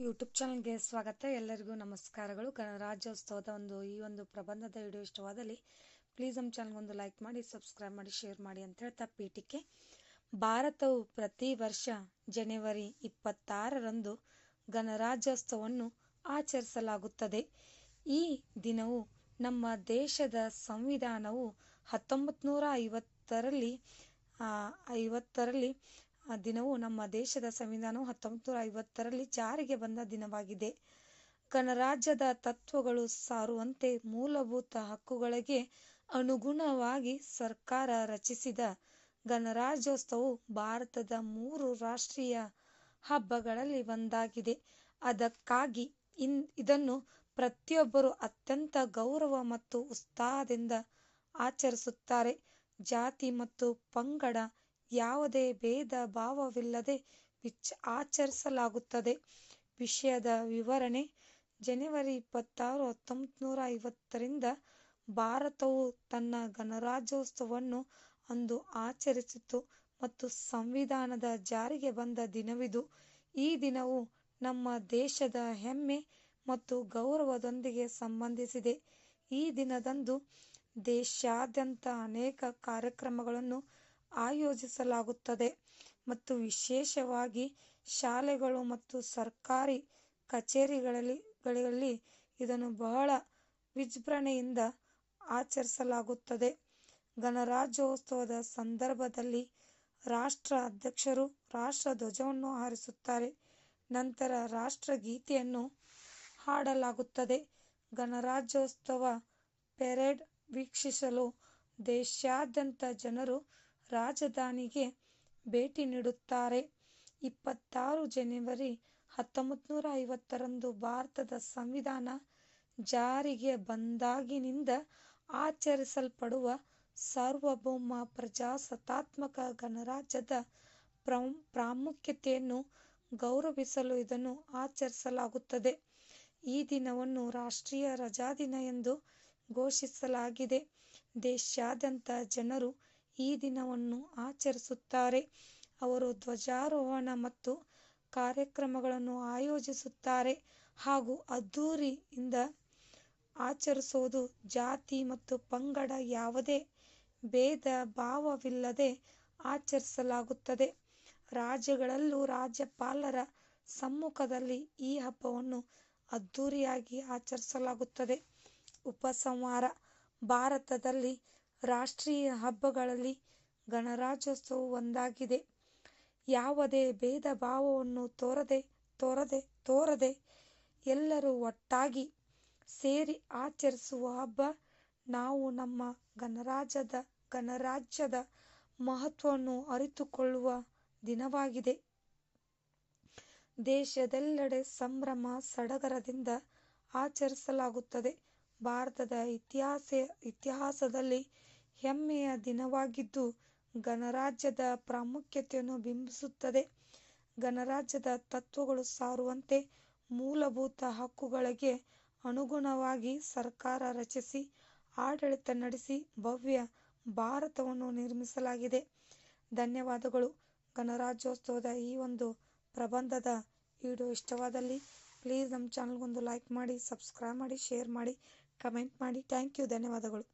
YouTube ಚಾನಲ್ಗೆ ಸ್ವಾಗತ. ಎಲ್ಲರಿಗೂ ನಮಸ್ಕಾರಗಳು. ಗಣರಾಜ್ಯೋತ್ಸವದ ಒಂದು, ಈ ಒಂದು ಪ್ರಬಂಧದ ವಿಡಿಯೋ ಇಷ್ಟವಾದಲ್ಲಿ ಪ್ಲೀಸ್ ನಮ್ಮ ಚಾನಲ್ಗೆ ಒಂದು ಲೈಕ್ ಮಾಡಿ ಸಬ್ಸ್ಕ್ರೈಬ್ ಮಾಡಿ ಶೇರ್ ಮಾಡಿ ಅಂತ ಹೇಳ್ತಾ ಪೀಠಿಕೆ ಭಾರತವು ಪ್ರತಿ ವರ್ಷ ಜನವರಿ ಇಪ್ಪತ್ತಾರರಂದು ಗಣರಾಜ್ಯೋತ್ಸವವನ್ನು ಆಚರಿಸಲಾಗುತ್ತದೆ. ಈ ದಿನವು ನಮ್ಮ ದೇಶದ ಸಂವಿಧಾನವು ಹತ್ತೊಂಬತ್ತು ನೂರ ಐವತ್ತರಲ್ಲಿ ಐವತ್ತರಲ್ಲಿ ದಿನವು ನಮ್ಮ ದೇಶದ ಸಂವಿಧಾನವು ಹತ್ತೊಂಬತ್ತು ನೂರ ಐವತ್ತರಲ್ಲಿ ಜಾರಿಗೆ ಬಂದ ದಿನವಾಗಿದೆ. ಗಣರಾಜ್ಯದ ತತ್ವಗಳು ಸಾರುವಂತೆ ಮೂಲಭೂತ ಹಕ್ಕುಗಳಿಗೆ ಅನುಗುಣವಾಗಿ ಸರ್ಕಾರ ರಚಿಸಿದ ಗಣರಾಜ್ಯೋತ್ಸವವು ಭಾರತದ ಮೂರು ರಾಷ್ಟ್ರೀಯ ಹಬ್ಬಗಳಲ್ಲಿ ಒಂದಾಗಿದೆ. ಅದಕ್ಕಾಗಿ ಇನ್ ಇದನ್ನು ಪ್ರತಿಯೊಬ್ಬರು ಅತ್ಯಂತ ಗೌರವ ಮತ್ತು ಉತ್ಸಾಹದಿಂದ ಆಚರಿಸುತ್ತಾರೆ. ಜಾತಿ ಮತ್ತು ಪಂಗಡ ಯಾವುದೇ ಭೇದ ಭಾವವಿಲ್ಲದೆ ವಿಚ್ ಆಚರಿಸಲಾಗುತ್ತದೆ. ವಿಷಯದ ವಿವರಣೆ, ಜನವರಿ ಇಪ್ಪತ್ತಾರು, ಹತ್ತೊಂಬತ್ತು ನೂರ ಐವತ್ತರಿಂದ ಭಾರತವು ತನ್ನ ಗಣರಾಜ್ಯೋತ್ಸವವನ್ನು ಅಂದು ಆಚರಿಸಿತು ಮತ್ತು ಸಂವಿಧಾನದ ಜಾರಿಗೆ ಬಂದ ದಿನವಿದು. ಈ ದಿನವು ನಮ್ಮ ದೇಶದ ಹೆಮ್ಮೆ ಮತ್ತು ಗೌರವದೊಂದಿಗೆ ಸಂಬಂಧಿಸಿದೆ. ಈ ದಿನದಂದು ದೇಶಾದ್ಯಂತ ಅನೇಕ ಕಾರ್ಯಕ್ರಮಗಳನ್ನು ಆಯೋಜಿಸಲಾಗುತ್ತದೆ. ಮತ್ತು ವಿಶೇಷವಾಗಿ ಶಾಲೆಗಳು ಮತ್ತು ಸರ್ಕಾರಿ ಕಚೇರಿಗಳಲ್ಲಿ, ಗಳಲ್ಲಿ ಇದನ್ನು ಬಹಳ ವಿಜೃಂಭಣೆಯಿಂದ ಆಚರಿಸಲಾಗುತ್ತದೆ. ಗಣರಾಜ್ಯೋತ್ಸವದ ಸಂದರ್ಭದಲ್ಲಿ ರಾಷ್ಟ್ರ ಅಧ್ಯಕ್ಷರು ರಾಷ್ಟ್ರ ಧ್ವಜವನ್ನು ಹಾರಿಸುತ್ತಾರೆ. ನಂತರ ರಾಷ್ಟ್ರಗೀತೆಯನ್ನು ಹಾಡಲಾಗುತ್ತದೆ. ಗಣರಾಜ್ಯೋತ್ಸವ ಪೆರೇಡ್ ವೀಕ್ಷಿಸಲು ದೇಶಾದ್ಯಂತ ಜನರು ರಾಜಧಾನಿಗೆ ಭೇಟಿ ನೀಡುತ್ತಾರೆ. ಇಪ್ಪತ್ತಾರು ಜನವರಿ ಹತ್ತೊಂಬತ್ತು ನೂರ ಐವತ್ತರಂದು ಭಾರತದ ಸಂವಿಧಾನ ಜಾರಿಗೆ ಬಂದಾಗಿನಿಂದ ಆಚರಿಸಲ್ಪಡುವ ಸಾರ್ವಭೌಮ ಪ್ರಜಾಸತ್ತಾತ್ಮಕ ಗಣರಾಜ್ಯದ ಪ್ರಾಮುಖ್ಯತೆಯನ್ನು ಗೌರವಿಸಲು ಇದನ್ನು ಆಚರಿಸಲಾಗುತ್ತದೆ. ಈ ದಿನವನ್ನು ರಾಷ್ಟ್ರೀಯ ರಜಾದಿನ ಎಂದು ಘೋಷಿಸಲಾಗಿದೆ. ದೇಶಾದ್ಯಂತ ಜನರು ಈ ದಿನವನ್ನು ಆಚರಿಸುತ್ತಾರೆ. ಅವರು ಧ್ವಜಾರೋಹಣ ಮತ್ತು ಕಾರ್ಯಕ್ರಮಗಳನ್ನು ಆಯೋಜಿಸುತ್ತಾರೆ ಹಾಗೂ ಅದ್ದೂರಿಯಿಂದ ಆಚರಿಸುವುದು ಜಾತಿ ಮತ್ತು ಪಂಗಡ ಯಾವುದೇ ಭೇದ ಭಾವವಿಲ್ಲದೆ ಆಚರಿಸಲಾಗುತ್ತದೆ. ರಾಜ್ಯಗಳಲ್ಲೂ ರಾಜ್ಯಪಾಲರ ಸಮ್ಮುಖದಲ್ಲಿ ಈ ಹಬ್ಬವನ್ನು ಅದ್ದೂರಿಯಾಗಿ ಆಚರಿಸಲಾಗುತ್ತದೆ. ಉಪಸಂಹಾರ, ಭಾರತದಲ್ಲಿ ರಾಷ್ಟ್ರೀಯ ಹಬ್ಬಗಳಲ್ಲಿ ಗಣರಾಜ್ಯೋತ್ಸವವು ಒಂದಾಗಿದೆ. ಯಾವುದೇ ಭೇದ ಭಾವವನ್ನು ತೋರದೆ ತೋರದೆ ತೋರದೆ ಎಲ್ಲರೂ ಒಟ್ಟಾಗಿ ಸೇರಿ ಆಚರಿಸುವ ಹಬ್ಬ. ನಾವು ನಮ್ಮ ಗಣರಾಜ್ಯದ ಗಣರಾಜ್ಯದ ಮಹತ್ವವನ್ನು ಅರಿತುಕೊಳ್ಳುವ ದಿನವಾಗಿದೆ. ದೇಶದೆಲ್ಲೆಡೆ ಸಂಭ್ರಮ ಸಡಗರದಿಂದ ಆಚರಿಸಲಾಗುತ್ತದೆ. ಭಾರತದ ಇತಿಹಾಸ, ಇತಿಹಾಸದಲ್ಲಿ ಹೆಮ್ಮೆಯ ದಿನವಾಗಿದ್ದು ಗಣರಾಜ್ಯದ ಪ್ರಾಮುಖ್ಯತೆಯನ್ನು ಬಿಂಬಿಸುತ್ತದೆ. ಗಣರಾಜ್ಯದ ತತ್ವಗಳು ಸಾರುವಂತೆ ಮೂಲಭೂತ ಹಕ್ಕುಗಳಿಗೆ ಅನುಗುಣವಾಗಿ ಸರ್ಕಾರ ರಚಿಸಿ, ಆಡಳಿತ ನಡೆಸಿ ಭವ್ಯ ಭಾರತವನ್ನು ನಿರ್ಮಿಸಲಾಗಿದೆ. ಧನ್ಯವಾದಗಳು. ಗಣರಾಜ್ಯೋತ್ಸವದ ಈ ಒಂದು ಪ್ರಬಂಧದ ವಿಡಿಯೋ ಇಷ್ಟವಾದಲ್ಲಿ ಪ್ಲೀಸ್ ನಮ್ಮ ಚಾನಲ್ಗೊಂದು ಲೈಕ್ ಮಾಡಿ, ಸಬ್ಸ್ಕ್ರೈಬ್ ಮಾಡಿ, ಶೇರ್ ಮಾಡಿ, ಕಮೆಂಟ್ ಮಾಡಿ. Thank you. ಧನ್ಯವಾದಗಳು.